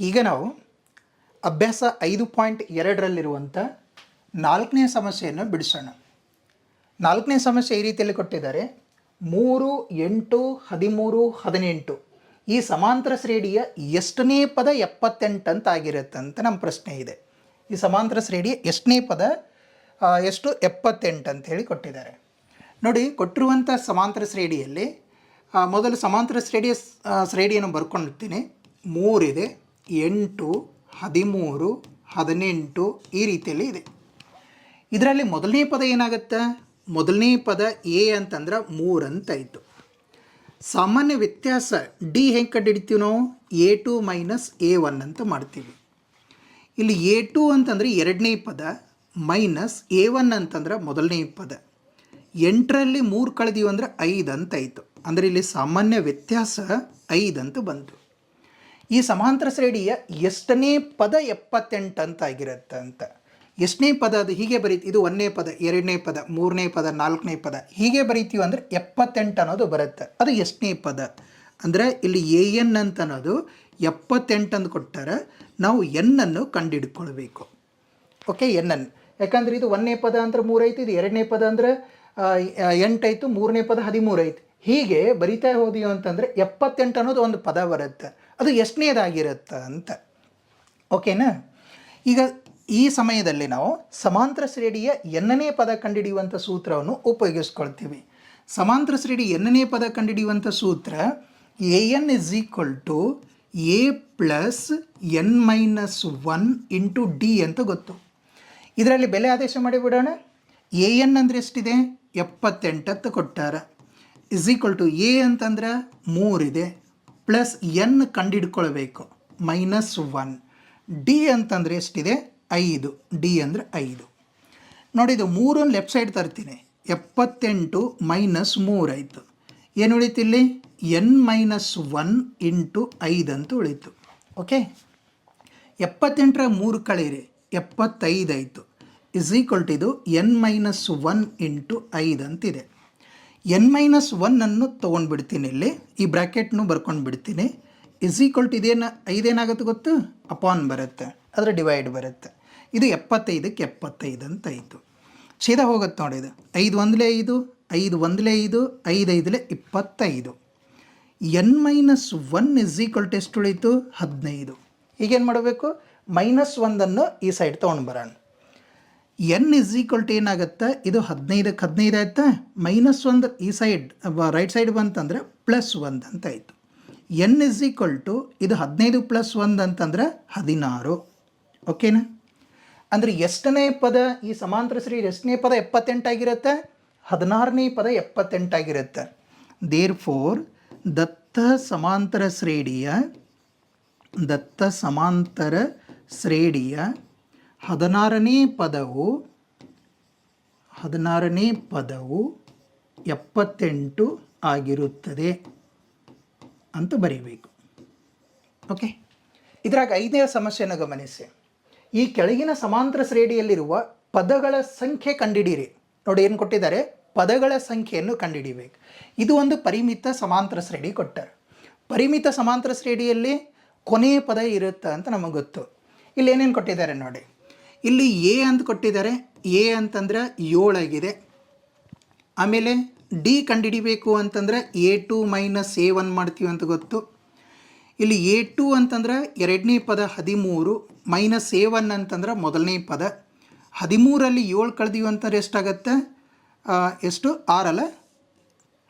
ಈಗ ನಾವು ಅಭ್ಯಾಸ ಐದು ಪಾಯಿಂಟ್ ಎರಡರಲ್ಲಿರುವಂಥ ನಾಲ್ಕನೇ ಸಮಸ್ಯೆಯನ್ನು ಬಿಡಿಸೋಣ. ನಾಲ್ಕನೇ ಸಮಸ್ಯೆ ಈ ರೀತಿಯಲ್ಲಿ ಕೊಟ್ಟಿದ್ದಾರೆ. ಮೂರು, ಎಂಟು, ಹದಿಮೂರು, ಹದಿನೆಂಟು. ಈ ಸಮಾಂತರ ಶ್ರೇಣಿಯ ಎಷ್ಟನೇ ಪದ ಎಪ್ಪತ್ತೆಂಟು ಅಂತ ಆಗಿರುತ್ತೆ ಅಂತ ನಮ್ಮ ಪ್ರಶ್ನೆ ಇದೆ. ಈ ಸಮಾಂತರ ಶ್ರೇಣಿಯ ಎಷ್ಟನೇ ಪದ ಎಷ್ಟು ಎಪ್ಪತ್ತೆಂಟು ಅಂತ ಹೇಳಿ ಕೊಟ್ಟಿದ್ದಾರೆ. ನೋಡಿ ಕೊಟ್ಟಿರುವಂಥ ಸಮಾಂತರ ಶ್ರೇಣಿಯಲ್ಲಿ ಮೊದಲು ಸಮಾಂತರ ಶ್ರೇಣಿಯ ಶ್ರೇಣಿಯನ್ನು ಬರ್ಕೊಂಡಿರ್ತೀನಿ. ಮೂರಿದೆ. ಎಂಟು, ಹದಿಮೂರು, ಹದಿನೆಂಟು ಈ ರೀತಿಯಲ್ಲಿ ಇದೆ. ಇದರಲ್ಲಿ ಮೊದಲನೇ ಪದ ಏನಾಗುತ್ತೆ? ಮೊದಲನೇ ಪದ ಎ ಅಂತಂದ್ರೆ ಮೂರು ಅಂತ ಇತ್ತು. ಸಾಮಾನ್ಯ ವ್ಯತ್ಯಾಸ ಡಿ ಹೆಂಗೆ ಕಂಡುಹಿಡಿತೀವಿ ನಾವು? A two minus A one ಅಂತ ಮಾಡ್ತೀವಿ. ಇಲ್ಲಿ ಎ ಟು ಅಂತಂದರೆ ಎರಡನೇ ಪದ, ಮೈನಸ್ ಎ ಒನ್ ಅಂತಂದ್ರೆ ಮೊದಲನೇ ಪದ. ಎಂಟರಲ್ಲಿ ಮೂರು ಕಳೆದೀವಿ ಅಂದರೆ ಐದು ಅಂತ ಆಯಿತು ಅಂದರೆ ಇಲ್ಲಿ ಸಾಮಾನ್ಯ ವ್ಯತ್ಯಾಸ ಐದು ಅಂತ ಬಂತು. ಈ ಸಮಾಂತರ ಶ್ರೇಣಿಯ ಎಷ್ಟನೇ ಪದ ಎಪ್ಪತ್ತೆಂಟು ಅಂತ ಆಗಿರುತ್ತೆ ಅಂತ ಎಷ್ಟನೇ ಪದ ಅದು ಹೀಗೆ ಬರೀತಿ, ಇದು ಒಂದನೇ ಪದ, ಎರಡನೇ ಪದ, ಮೂರನೇ ಪದ, ನಾಲ್ಕನೇ ಪದ, ಹೀಗೆ ಬರೀತೀವಿ ಅಂದರೆ ಎಪ್ಪತ್ತೆಂಟು ಅನ್ನೋದು ಬರುತ್ತೆ. ಅದು ಎಷ್ಟನೇ ಪದ? ಅಂದರೆ ಇಲ್ಲಿ ಎ ಎನ್ ಅಂತ ಅನ್ನೋದು ಎಪ್ಪತ್ತೆಂಟು ಅಂತ ಕೊಟ್ಟಾರೆ, ನಾವು ಎನ್ನನ್ನು ಕಂಡುಹಿಡ್ಕೊಳ್ಬೇಕು ಓಕೆ, ಎನ್ ಎನ್ ಯಾಕಂದ್ರೆ ಇದು ಒಂದನೇ ಪದ ಅಂದ್ರೆ ಮೂರೈತು, ಇದು ಎರಡನೇ ಪದ ಅಂದ್ರೆ ಆಯಿತು ಮೂರನೇ ಪದ ಹದಿಮೂರು ಐತೆ ಹೀಗೆ ಬರಿತಾ ಹೋದೀವಿ ಅಂತಂದರೆ ಎಪ್ಪತ್ತೆಂಟು ಅನ್ನೋದು ಒಂದು ಪದ ಬರುತ್ತೆ. ಅದು ಎಷ್ಟನೇದಾಗಿರುತ್ತೆ ಅಂತ. ಓಕೆನಾ? ಈಗ ಈ ಸಮಯದಲ್ಲಿ ನಾವು ಸಮಾಂತರ ಶ್ರೇಣಿಯ ಎನ್ನನೇ ಪದ ಕಂಡುಹಿಡಿಯುವಂಥ ಸೂತ್ರವನ್ನು ಉಪಯೋಗಿಸ್ಕೊಳ್ತೀವಿ. ಸಮಾಂತರ ಶ್ರೇಣಿ ಎನ್ನನೇ ಪದ ಕಂಡುಹಿಡಿಯುವಂಥ ಸೂತ್ರ A N is equal to A plus N minus one into D ಅಂತ ಗೊತ್ತು. ಇದರಲ್ಲಿ ಬೆಲೆ ಆದೇಶ ಮಾಡಿಬಿಡೋಣ ಎ ಎನ್ ಅಂದರೆ ಎಷ್ಟಿದೆ? ಎಪ್ಪತ್ತೆಂಟತ್ತು ಕೊಟ್ಟಾರ. ಇಸ್ ಈಕ್ವಲ್ ಟು ಎ ಅಂತಂದ್ರೆ ಮೂರಿದೆ. Plus N ಕಂಡಿಡ್ಕೊಳ್ಬೇಕು. Minus one. D ಅಂತಂದರೆ ಎಷ್ಟಿದೆ? ಐದು. ಡಿ ಅಂದರೆ ಐದು. ನೋಡಿ, ಇದು ಮೂರನ್ನು ಲೆಫ್ಟ್ ಸೈಡ್ ತರ್ತೀನಿ. ಎಪ್ಪತ್ತೆಂಟು ಮೈನಸ್ ಮೂರಾಯಿತು ಏನು ಉಳಿತು ಇಲ್ಲಿ? ಎನ್ ಮೈನಸ್ ಒನ್ ಇಂಟು ಐದು ಅಂತ ಉಳಿತು. ಓಕೆ? ಎಪ್ಪತ್ತೆಂಟರ ಮೂರು ಕಳೀರಿ ಎಪ್ಪತ್ತೈದು ಆಯಿತು. ಇಸ್ ಈಕ್ವಲ್ ಟು ಇದು ಎನ್ ಮೈನಸ್ ಒನ್ ಇಂಟು ಐದು ಅಂತಿದೆ. ಎನ್ ಮೈನಸ್ ಒನ್ನನ್ನು ತೊಗೊಂಡ್ಬಿಡ್ತೀನಿ ಇಲ್ಲಿ. ಈ ಬ್ರ್ಯಾಕೆಟ್ನು ಬರ್ಕೊಂಡು ಬಿಡ್ತೀನಿ. ಇಸ್ ಈಕ್ವಲ್ ಟು ಇದೇನು, ಐದೇನಾಗುತ್ತೆ ಗೊತ್ತು? ಅಪಾನ್ ಬರುತ್ತೆ. ಅದರ ಡಿವೈಡ್ ಬರುತ್ತೆ. ಇದು ಎಪ್ಪತ್ತೈದಕ್ಕೆ ಎಪ್ಪತ್ತೈದು ಅಂತ ಆಯಿತು. ಛೇದ ಹೋಗುತ್ತೆ ನೋಡಿ ಇದು. ಐದು ಒಂದಲೇ ಐದು ಐದು ಒಂದಲೇ ಐದು ಐದು ಐದಲೇ ಇಪ್ಪತ್ತೈದು. N minus one is equal to ಎಷ್ಟು ಉಳೀತು? ಹದಿನೈದು. ಈಗೇನು ಮಾಡಬೇಕು? ಮೈನಸ್ ಒಂದನ್ನು ಈ ಸೈಡ್ ತೊಗೊಂಡು ಬರೋಣ. ಎನ್ ಇಸ್ ಈಕ್ವಲ್ ಟು ಏನಾಗುತ್ತೆ ಇದು ಹದಿನೈದಕ್ಕೆ ಹದಿನೈದು ಆಯ್ತಾ? ಮೈನಸ್ ಒಂದು ಈ ಸೈಡ್ ರೈಟ್ ಸೈಡ್ ಬಂತಂದರೆ ಪ್ಲಸ್ ಒಂದು ಅಂತ ಆಯಿತು. ಎನ್ ಇಸ್ ಈಕ್ವಲ್ ಟು ಇದು ಹದಿನೈದು ಪ್ಲಸ್ ಒಂದು ಅಂತಂದ್ರೆ ಹದಿನಾರು. ಓಕೆನಾ ಅಂದರೆ ಎಷ್ಟನೇ ಪದ ಈ ಸಮಾಂತರ ಶ್ರೀ ಎಷ್ಟನೇ ಪದ ಎಪ್ಪತ್ತೆಂಟಾಗಿರುತ್ತೆ ಹದಿನಾರನೇ ಪದ ಎಪ್ಪತ್ತೆಂಟಾಗಿರುತ್ತೆ ದೇರ್ ಫೋರ್ ದತ್ತ ಸಮಾಂತರ ಶ್ರೇಣಿಯ, ದತ್ತ ಸಮಾಂತರ ಶ್ರೇಣಿಯ ಹದಿನಾರನೇ ಪದವು ಹದಿನಾರನೇ ಪದವು ಎಪ್ಪತ್ತೆಂಟು ಆಗಿರುತ್ತದೆ ಅಂತ ಬರೀಬೇಕು. ಓಕೆ ಇದರಾಗ ಐದನೇ ಸಮಸ್ಯೆಯನ್ನು ಗಮನಿಸಿ. ಈ ಕೆಳಗಿನ ಸಮಾಂತರ ಶ್ರೇಣಿಯಲ್ಲಿರುವ ಪದಗಳ ಸಂಖ್ಯೆ ಕಂಡಿಡೀರಿ. ನೋಡಿ ಏನು ಕೊಟ್ಟಿದ್ದಾರೆ? ಪದಗಳ ಸಂಖ್ಯೆಯನ್ನು ಕಂಡುಹಿಡಿಬೇಕು ಇದು ಒಂದು ಪರಿಮಿತ ಸಮಾಂತರ ಶ್ರೇಣಿ ಕೊಟ್ಟರು. ಪರಿಮಿತ ಸಮಾಂತರ ಶ್ರೇಣಿಯಲ್ಲಿ ಕೊನೆಯ ಪದ ಇರುತ್ತೆ ಅಂತ ನಮಗೆ ಗೊತ್ತು. ಇಲ್ಲಿ ಏನೇನು ಕೊಟ್ಟಿದ್ದಾರೆ ನೋಡಿ? ಇಲ್ಲಿ ಎ ಅಂತ ಕೊಟ್ಟಿದ್ದಾರೆ. ಎ ಅಂತಂದ್ರೆ ಏಳಾಗಿದೆ. ಆಮೇಲೆ ಡಿ ಕಂಡುಹಿಡಿಬೇಕು ಅಂತಂದ್ರೆ A two minus A one ಮಾಡ್ತೀವಿ ಅಂತ ಗೊತ್ತು. ಇಲ್ಲಿ ಎ ಟು ಅಂತಂದ್ರೆ ಎರಡನೇ ಪದ ಹದಿಮೂರು, ಮೈನಸ್ ಎ ಒನ್ ಅಂತಂದ್ರೆ ಮೊದಲನೇ ಪದ. ಹದಿಮೂರಲ್ಲಿ ಏಳು ಕಳೆದೀವಿ ಅಂತಂದ್ರೆ ಎಷ್ಟಾಗತ್ತೆ? ಎಷ್ಟು? ಆರಲ್ಲ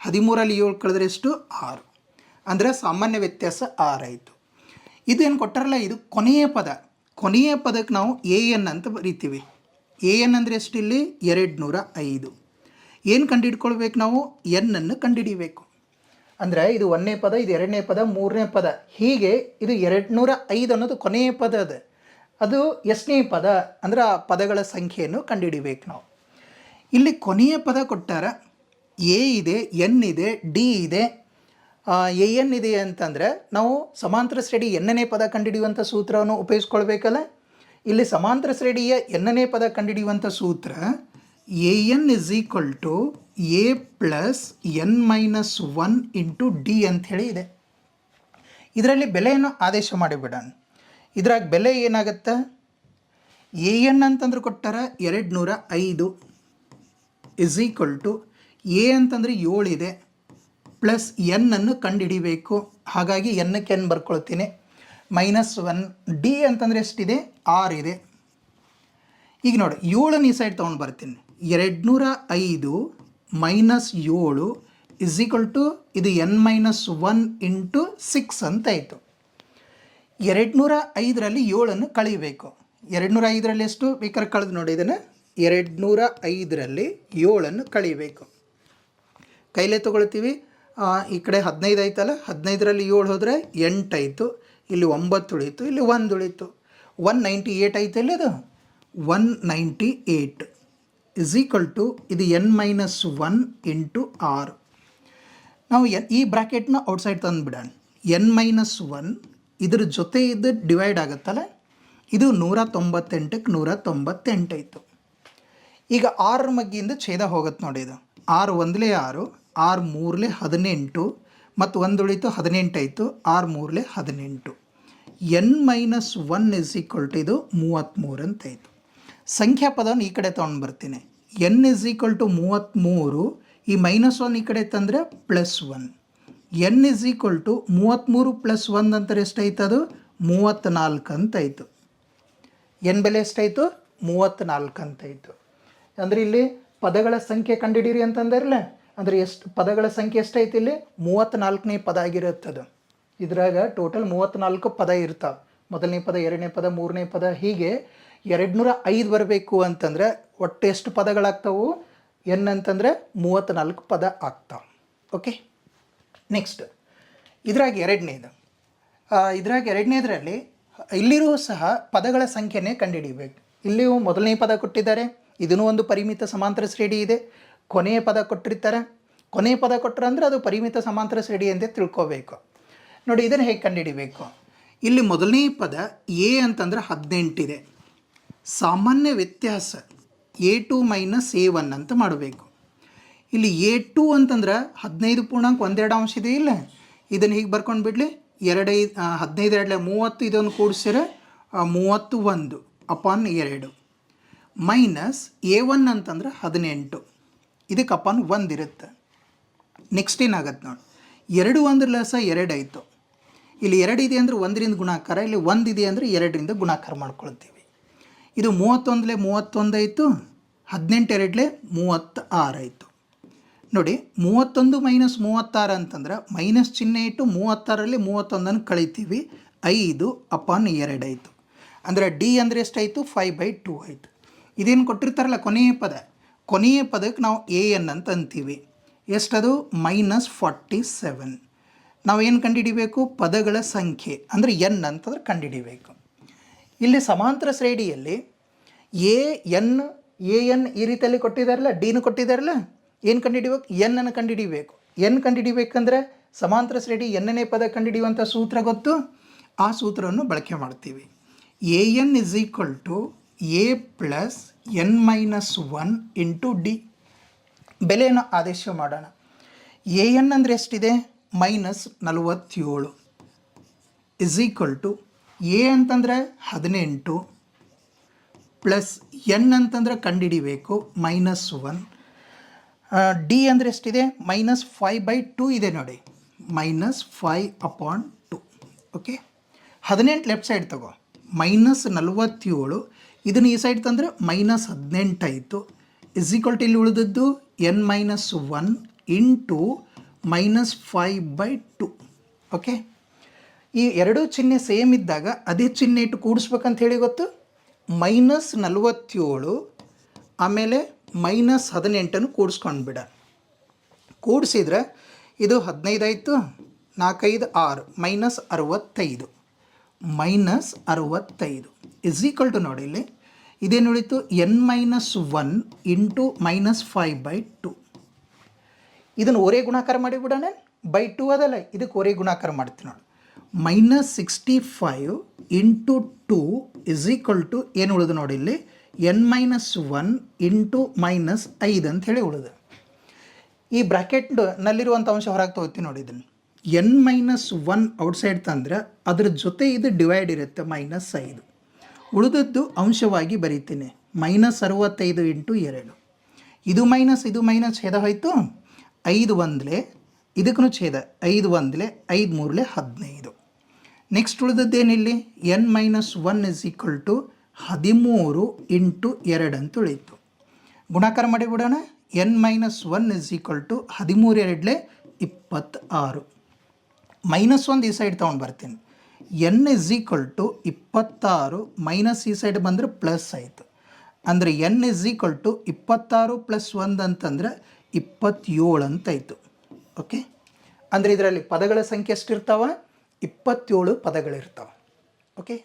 ಹದಿಮೂರಲ್ಲಿ ಏಳು ಕಳೆದ್ರೆ ಎಷ್ಟು? ಆರು. ಅಂದರೆ ಸಾಮಾನ್ಯ ವ್ಯತ್ಯಾಸ ಆರಾಯಿತು ಇದೇನು ಕೊಟ್ಟಾರಲ್ಲ ಇದು ಕೊನೆಯ ಪದ. ಕೊನೆಯ ಪದಕ್ಕೆ ನಾವು ಎ ಎನ್ ಅಂತ ಬರಿತೀವಿ. ಎ ಎನ್ ಅಂದರೆ ಎಷ್ಟು ಇಲ್ಲಿ? ಎರಡು ನೂರ ಐದು. ಏನು ಕಂಡುಹಿಡ್ಕೊಳ್ಬೇಕು ನಾವು? ಎನ್ನನ್ನು ಕಂಡುಹಿಡಿಬೇಕು ಅಂದರೆ ಇದು ಒಂದನೇ ಪದ, ಇದು ಎರಡನೇ ಪದ, ಮೂರನೇ ಪದ. ಹೀಗೆ ಇದು ಎರಡು ನೂರ ಐದು ಅನ್ನೋದು ಕೊನೆಯ ಪದ ಅದು. ಅದು ಎಷ್ಟನೇ ಪದ, ಅಂದ್ರೆ ಆ ಪದಗಳ ಸಂಖ್ಯೆಯನ್ನು ಕಂಡುಹಿಡಿಬೇಕು ನಾವು. ಇಲ್ಲಿ ಕೊನೆಯ ಪದ ಕೊಟ್ಟಾರ ಎ ಇದೆ, ಎನ್ ಇದೆ, ಡಿ ಇದೆ ಎ ಎನ್ ಇದೆ ಅಂತಂದರೆ ನಾವು ಸಮಾಂತರ ಶ್ರೇಣಿ ಎನ್ನನೇ ಪದ ಕಂಡುಹಿಡಿಯುವಂಥ ಸೂತ್ರವನ್ನು ಉಪಯೋಗಿಸ್ಕೊಳ್ಬೇಕಲ್ಲ? ಇಲ್ಲಿ ಸಮಾಂತರ ಶ್ರೇಣಿಯ ಎನ್ನನೇ ಪದ ಕಂಡುಹಿಡಿಯುವಂಥ ಸೂತ್ರ A N is equal to A plus N minus one into D ಅಂಥೇಳಿ ಇದೆ. ಇದರಲ್ಲಿ ಬೆಲೆಯನ್ನು ಆದೇಶ ಮಾಡಿಬಿಡೋಣ. ಇದ್ರಾಗ ಬೆಲೆ ಏನಾಗತ್ತೆ? ಎ ಎನ್ ಅಂತಂದ್ರೆ ಕೊಟ್ಟಾರ ಎರಡು ನೂರ ಐದು. ಇಸ್ ಈಕ್ವಲ್ ಟು ಎ ಅಂತಂದರೆ ಏಳಿದೆ ಪ್ಲಸ್ ಎನ್ ಅನ್ನು ಕಂಡುಹಿಡಿಬೇಕು. ಹಾಗಾಗಿ ಎನ್ನಕ್ಕೆ ಎನ್ ಬರ್ಕೊಳ್ತೀನಿ. ಮೈನಸ್ ಒನ್ ಡಿ ಅಂತಂದರೆ ಎಷ್ಟಿದೆ? ಆರ್ ಇದೆ. ಈಗ ನೋಡಿ, ಏಳನ್ನು ಈ ಸೈಡ್ ತೊಗೊಂಡು ಬರ್ತೀನಿ. ಎರಡುನೂರ ಐದು ಮೈನಸ್ ಏಳು ಇಸ್ ಈಕ್ವಲ್ ಟು ಇದು N minus one into six ಅಂತ ಆಯಿತು. ಎರಡುನೂರ ಐದರಲ್ಲಿ ಏಳನ್ನು ಕಳೀಬೇಕು. ಎರಡು ನೂರ ಐದರಲ್ಲಿ ಎಷ್ಟು ಬೇಕಾದ್ರೆ ಕಳೆದು ನೋಡಿ ಇದನ್ನು. ಎರಡುನೂರ ಐದರಲ್ಲಿ ಏಳನ್ನು ಕಳೀಬೇಕು. ಕೈಲೇ ತೊಗೊಳ್ತೀವಿ. ಈ ಕಡೆ ಹದಿನೈದು ಆಯ್ತಲ್ಲ? ಹದಿನೈದರಲ್ಲಿ ಏಳು ಹೋದರೆ ಎಂಟಾಯಿತು ಇಲ್ಲಿ ಒಂಬತ್ತು ಉಳಿಯಿತು. ಇಲ್ಲಿ ಒಂದು ಉಳೀತು ಒನ್ ನೈಂಟಿ ಏಯ್ಟ್ ಆಯ್ತು ಇಲ್ಲಿ ಅದು? One ninety eight is equal to ಇದು ಎನ್ ಮೈನಸ್ ಒನ್ ಇಂಟು ಆರ್ ನಾವು ಎನ್ ಈ ಬ್ರ್ಯಾಕೆಟ್ನ ಔಟ್ಸೈಡ್ ತಂದುಬಿಡೋಣ ಎನ್ ಮೈನಸ್ ಒನ್ ಇದ್ರ ಜೊತೆ ಇದು ಡಿವೈಡ್ ಆಗುತ್ತಲ್ಲ? ಇದು ನೂರ ತೊಂಬತ್ತೆಂಟಕ್ಕೆ ನೂರ ತೊಂಬತ್ತೆಂಟಾಯಿತು ಈಗ ಆರು ಮಗ್ಗಿಯಿಂದ ಛೇದ ಹೋಗುತ್ತೆ ನೋಡಿ ಇದು. ಆರು ಒಂದಲೇ ಆರು. ಆರು ಮೂರಲೆ ಹದಿನೆಂಟು ಮತ್ತು ಒಂದು ಉಳಿತು ಹದಿನೆಂಟಾಯಿತು ಆರು ಮೂರಲೆ ಹದಿನೆಂಟು. N minus one is equal to ಇದು ಮೂವತ್ತ್ಮೂರು ಅಂತಾಯಿತು ಸಂಖ್ಯಾ ಪದವನ್ನು ಈ ಕಡೆ ತೊಗೊಂಡು ಬರ್ತೀನಿ. ಎನ್ ಇಸ್ ಈಕ್ವಲ್ ಟು ಮೂವತ್ತ್ಮೂರು ಈ ಮೈನಸ್ ಒನ್ ಈ ಕಡೆ ತಂದರೆ plus one. N is equal to ಮೂವತ್ತ್ಮೂರು ಪ್ಲಸ್ ಒನ್ ಅಂತಾರೆ ಎಷ್ಟಾಯ್ತು ಅದು? ಮೂವತ್ತ್ನಾಲ್ಕು ಅಂತಾಯಿತು ಎನ್ ಬೆಲೆ ಎಷ್ಟಾಯಿತು ಮೂವತ್ತ್ನಾಲ್ಕು ಅಂತಾಯಿತು ಅಂದರೆ ಇಲ್ಲಿ ಪದಗಳ ಸಂಖ್ಯೆ ಕಂಡುಹಿಡೀರಿ ಅಂತಂದಿರಲ್ಲ ಅಂದರೆ ಎಷ್ಟು ಪದಗಳ ಸಂಖ್ಯೆ ಎಷ್ಟೈತಿ ಇಲ್ಲಿ? ಮೂವತ್ತ್ನಾಲ್ಕನೇ ಪದ ಆಗಿರುತ್ತದು. ಇದ್ರಾಗ ಟೋಟಲ್ ಮೂವತ್ತ್ನಾಲ್ಕು ಪದ ಇರ್ತಾವೆ. ಮೊದಲನೇ ಪದ, ಎರಡನೇ ಪದ, ಮೂರನೇ ಪದ, ಹೀಗೆ ಎರಡು ನೂರ ಐದು ಬರಬೇಕು ಅಂತಂದರೆ ಒಟ್ಟು ಎಷ್ಟು ಪದಗಳಾಗ್ತಾವು? ಎನ್ ಅಂತಂದರೆ ಮೂವತ್ತ್ನಾಲ್ಕು ಪದ ಆಗ್ತಾವೆ. ಓಕೆ ನೆಕ್ಸ್ಟ್ ಇದ್ರಾಗ ಎರಡನೇದು. ಇದ್ರಾಗ ಎರಡನೇದರಲ್ಲಿ ಇಲ್ಲಿರೂ ಸಹ ಪದಗಳ ಸಂಖ್ಯೆನೇ ಕಂಡುಹಿಡಿಬೇಕು. ಇಲ್ಲಿಯೂ ಮೊದಲನೇ ಪದ ಕೊಟ್ಟಿದ್ದಾರೆ. ಇದೂ ಒಂದು ಪರಿಮಿತ ಸಮಾಂತರ ಶ್ರೇಣಿ ಇದೆ. ಕೊನೆಯ ಪದ ಕೊಟ್ಟಿರ್ತಾರೆ. ಕೊನೆಯ ಪದ ಕೊಟ್ಟರೆ ಅಂದರೆ ಅದು ಪರಿಮಿತ ಸಮಾಂತರ ಶ್ರೇಣಿ ಅಂತ ತಿಳ್ಕೋಬೇಕು. ನೋಡಿ, ಇದನ್ನು ಹೇಗೆ ಕಂಡುಹಿಡಿಬೇಕು? ಇಲ್ಲಿ ಮೊದಲನೇ ಪದ ಎ ಅಂತಂದ್ರೆ ಹದಿನೆಂಟಿದೆ. ಸಾಮಾನ್ಯ ವ್ಯತ್ಯಾಸ A two minus A one ಅಂತ ಮಾಡಬೇಕು. ಇಲ್ಲಿ ಎ ಟು ಅಂತಂದ್ರೆ ಹದಿನೈದು ಪೂರ್ಣಾಂಕ ಒಂದೆರಡು ಅಂಶ ಇದೆ ಇಲ್ಲ. ಇದನ್ನು ಹೀಗೆ ಬರ್ಕೊಂಡು ಬಿಡಲಿ? ಎರಡೈದು ಹದಿನೈದು ಎರಡಲೆ ಮೂವತ್ತು ಇದನ್ನು ಕೂಡಿಸಿದ್ರೆ ಮೂವತ್ತು ಒಂದು ಅಪಾನ್ ಎರಡು. ಮೈನಸ್ ಎ ಒನ್ ಅಂತಂದ್ರೆ ಹದಿನೆಂಟು. ಇದಕ್ಕೆ ಅಪಾನ್ ಒಂದು ಇರುತ್ತೆ ನೆಕ್ಸ್ಟ್ ಏನಾಗತ್ತೆ ನೋಡಿ. ಎರಡು ಒಂದ್ರ ಲಸ ಎರಡು ಆಯಿತು. ಇಲ್ಲಿ ಎರಡು ಇದೆ ಅಂದರೆ ಒಂದರಿಂದ ಗುಣಾಕಾರ, ಇಲ್ಲಿ ಒಂದು ಇದೆ ಅಂದರೆ ಎರಡರಿಂದ ಗುಣಾಕಾರ ಮಾಡ್ಕೊಳ್ತೀವಿ. ಇದು ಮೂವತ್ತೊಂದಲೇ ಮೂವತ್ತೊಂದು ಆಯಿತು, ಹದಿನೆಂಟು ಎರಡಲೇ ಮೂವತ್ತ ಆರಾಯಿತು ನೋಡಿ, ಮೂವತ್ತೊಂದು ಮೈನಸ್ ಮೂವತ್ತಾರು ಅಂತಂದ್ರೆ ಮೈನಸ್ ಚಿಹ್ನೆ ಇಟ್ಟು ಮೂವತ್ತಾರಲ್ಲಿ ಮೂವತ್ತೊಂದನ್ನು ಕಳಿತೀವಿ, ಐದು ಅಪಾನ್ ಎರಡಾಯಿತು ಅಂದರೆ ಡಿ ಅಂದರೆ ಎಷ್ಟಾಯಿತು? ಫೈವ್ ಬೈ ಟೂ ಆಯಿತು. ಇದೇನು ಕೊಟ್ಟಿರ್ತಾರಲ್ಲ ಕೊನೆಯ ಪದ? ಕೊನೆಯ ಪದಕ್ಕೆ ನಾವು ಎ ಎನ್ ಅಂತ ಅಂತೀವಿ. ಎಷ್ಟದು? Minus forty seven. ನಾವು ಏನು ಕಂಡುಹಿಡಿಬೇಕು ಪದಗಳ ಸಂಖ್ಯೆ, ಅಂದರೆ ಎನ್ ಅಂತಂದ್ರೆ ಕಂಡುಹಿಡಿಬೇಕು ಇಲ್ಲಿ ಸಮಾಂತರ ಶ್ರೇಣಿಯಲ್ಲಿ A N A N E ರೀತಿಯಲ್ಲಿ ಕೊಟ್ಟಿದ್ದಾರಲ್ಲ ಡಿನ ಕೊಟ್ಟಿದ್ದಾರಲ್ಲ ಏನು ಕಂಡುಹಿಡಿಬೇಕು ಎನ್ ಅನ್ನು ಕಂಡುಹಿಡಿಬೇಕು ಎನ್ ಕಂಡುಹಿಡಿಬೇಕಂದ್ರೆ ಸಮಾಂತರ ಶ್ರೇಣಿ ಎನ್ನನೇ ಪದ ಕಂಡುಹಿಡಿಯುವಂಥ ಸೂತ್ರ ಗೊತ್ತು? ಆ ಸೂತ್ರವನ್ನು ಬಳಕೆ ಮಾಡ್ತೀವಿ. A N is equal to A plus N minus one into D ಬೆಲೆಯನ್ನು ಆದೇಶ ಮಾಡೋಣ. ಎ ಎನ್ ಅಂದರೆ ಎಷ್ಟಿದೆ? ಮೈನಸ್ ನಲವತ್ತೇಳು. ಇಸ್ ಈಕ್ವಲ್ ಟು ಎ ಅಂತಂದರೆ ಹದಿನೆಂಟು. ಪ್ಲಸ್ ಎನ್ ಅಂತಂದರೆ ಕಂಡುಹಿಡಿಬೇಕು. ಮೈನಸ್ ಒನ್ ಡಿ ಅಂದರೆ ಎಷ್ಟಿದೆ? ಮೈನಸ್ ಫೈ ಬೈ ಟು ಇದೆ ನೋಡಿ. Minus five upon two okay ಹದಿನೆಂಟು ಲೆಫ್ಟ್ ಸೈಡ್ ತಗೋ. ಮೈನಸ್ ನಲವತ್ತೇಳು ಇದನ್ನು ಈ ಸೈಡ್ ತಂದರೆ ಮೈನಸ್ ಹದಿನೆಂಟು ಆಯಿತು. ಇಸ್ ಈಕ್ವಲ್ ಟು ಇಲ್ಲಿ ಉಳಿದದ್ದು N minus one into minus five by two okay ಈ ಎರಡೂ ಚಿಹ್ನೆ ಸೇಮ್ ಇದ್ದಾಗ ಅದೇ ಚಿಹ್ನೆ ಇಟ್ಟು ಕೂಡಿಸ್ಬೇಕಂತ ಹೇಳಿ ಗೊತ್ತು? ಮೈನಸ್ ನಲವತ್ತೇಳು, ಆಮೇಲೆ ಮೈನಸ್ ಹದಿನೆಂಟನ್ನು ಕೂಡಿಸ್ಕೊಂಡು ಬಿಡ. ಕೂಡಿಸಿದ್ರೆ ಇದು ಹದಿನೈದು ಆಯಿತು, ನಾಲ್ಕೈದು ಆರು ಮೈನಸ್ ಅರವತ್ತೈದು. ಮೈನಸ್ ಅರವತ್ತೈದು. ಇಸ್ ಈಕ್ವಲ್ ಟು ನೋಡಿ ಇಲ್ಲಿ ಇದೇನು ಉಳಿತು? N minus one into minus five by two ಇದನ್ನು ಒರೇ ಗುಣಾಕಾರ ಮಾಡಿಬಿಡೋಣ ಬೈ ಟು ಅದಲ್ಲ, ಇದಕ್ಕೆ ಒರೇ ಗುಣಾಕಾರ ಮಾಡ್ತೀನಿ ನೋಡಿ. Minus sixty five into two is equal to ಏನು ಉಳಿದು ನೋಡಿ ಇಲ್ಲಿ? N minus one into minus ಐದು ಅಂತ ಹೇಳಿ ಉಳಿದು. ಈ ಬ್ರ್ಯಾಕೆಟ್ನಲ್ಲಿರುವಂಥ ಅಂಶ ಹೊರಗೆ ತೊಗೋತೀನಿ ನೋಡಿ ಇದನ್ನು. ಎನ್ ಮೈನಸ್ ಒನ್ ಔಟ್ಸೈಡ್ ತಂದ್ರೆ ಅದ್ರ ಜೊತೆ ಇದು ಡಿವೈಡ್ ಇರುತ್ತೆ ಮೈನಸ್ ಐದು. ಉಳಿದದ್ದು ಅಂಶವಾಗಿ ಬರೀತೀನಿ. ಮೈನಸ್ ಅರವತ್ತೈದು ಇಂಟು ಎರಡು. ಇದು ಮೈನಸ್ ಇದು ಮೈನಸ್ ಛೇದ ಹೋಯಿತು? ಐದು ಒಂದಲೇ, ಇದಕ್ಕೂ ಛೇದ. ಐದು ಒಂದಲೇ, ಐದು ಮೂರಲೆ ಹದಿನೈದು. Next ಉಳಿದದ್ದೇನಿಲ್ಲಿ N minus one is equal to ಹದಿಮೂರು ಇಂಟು ಎರಡು ಅಂತ ಉಳಿತು. ಗುಣಾಕಾರ ಮಾಡಿಬಿಡೋಣ. N minus one is equal to ಹದಿಮೂರು ಎರಡಲೆ ಇಪ್ಪತ್ತಾರು. ಮೈನಸ್ ಒಂದು ಈ ಸೈಡ್ ತೊಗೊಂಡು ಬರ್ತೀನಿ. ಎನ್ ಇಸ್ ಈಕ್ವಲ್ ಟು ಇಪ್ಪತ್ತಾರು ಮೈನಸ್ ಈ ಸೈಡ್ ಬಂದರೆ ಪ್ಲಸ್ ಆಯಿತು. ಅಂದರೆ ಎನ್ ಇಸ್ ಈಕ್ವಲ್ ಟು ಇಪ್ಪತ್ತಾರು ಪ್ಲಸ್ ಒಂದು ಅಂತಂದರೆ ಇಪ್ಪತ್ತೇಳು ಅಂತಾಯಿತು ಓಕೆ ಅಂದರೆ ಇದರಲ್ಲಿ ಪದಗಳ ಸಂಖ್ಯೆ ಎಷ್ಟಿರ್ತಾವೆ? ಇಪ್ಪತ್ತೇಳು ಪದಗಳಿರ್ತಾವೆ. ಓಕೆ